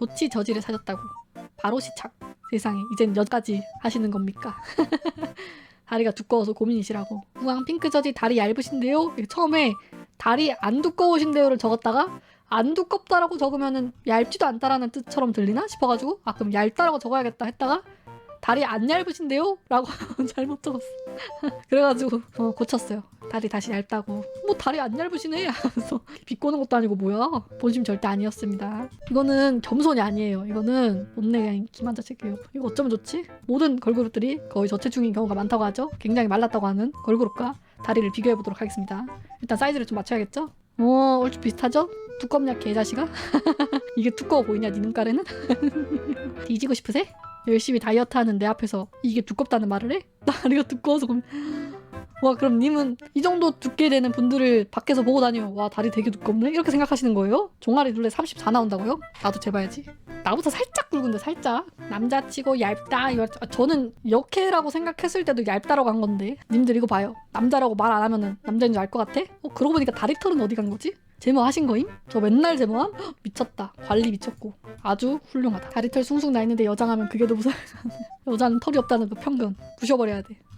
보치 저지를 사셨다고. 바로 시착. 세상에 이젠 여기까지 하시는 겁니까? 다리가 두꺼워서 고민이시라고. 우왕 핑크 저지 다리 얇으신데요? 처음에 다리 안 두꺼우신데요를 적었다가 안 두껍다라고 적으면은 얇지도 않다라는 뜻처럼 들리나 싶어가지고 아 그럼 얇다라고 적어야겠다 했다가 다리 안 얇으신데요? 라고 잘못 적었어. 그래가지고 어, 고쳤어요. 다리 다시 얇다고. 뭐 다리 안 얇으시네 하면서 비꼬는 것도 아니고 뭐야. 본심 절대 아니었습니다. 이거는 겸손이 아니에요. 이거는 못내 기만자책이에요. 이거 어쩌면 좋지? 모든 걸그룹들이 거의 저체중인 경우가 많다고 하죠. 굉장히 말랐다고 하는 걸그룹과 다리를 비교해 보도록 하겠습니다. 일단 사이즈를 좀 맞춰야겠죠? 어, 얼추 비슷하죠? 두껍냐 개자식아? 이게 두꺼워 보이냐 니 눈가래는? 뒤지고 싶으세? 열심히 다이어트 하는 내 앞에서 이게 두껍다는 말을 해? 다리가 두꺼워서 그럼 와 그럼 님은 이 정도 두께 되는 분들을 밖에서 보고 다니면 와 다리 되게 두껍네? 이렇게 생각하시는 거예요? 종아리 둘레 34 나온다고요? 나도 재봐야지 나보다 살짝 굵은데 살짝 남자치고 얇다 이거 아, 저는 역해라고 생각했을 때도 얇다라고 한 건데 님들 이거 봐요 남자라고 말 안 하면은 남자인 줄 알 것 같아? 어 그러고 보니까 다리 털은 어디 간 거지? 제모 하신 거임? 저 맨날 제모함? 헉, 미쳤다. 관리 미쳤고. 아주 훌륭하다. 다리털 숭숭 나 있는데 여장하면 그게 더 무서워. 여자는 털이 없다는 그 편견. 부셔버려야 돼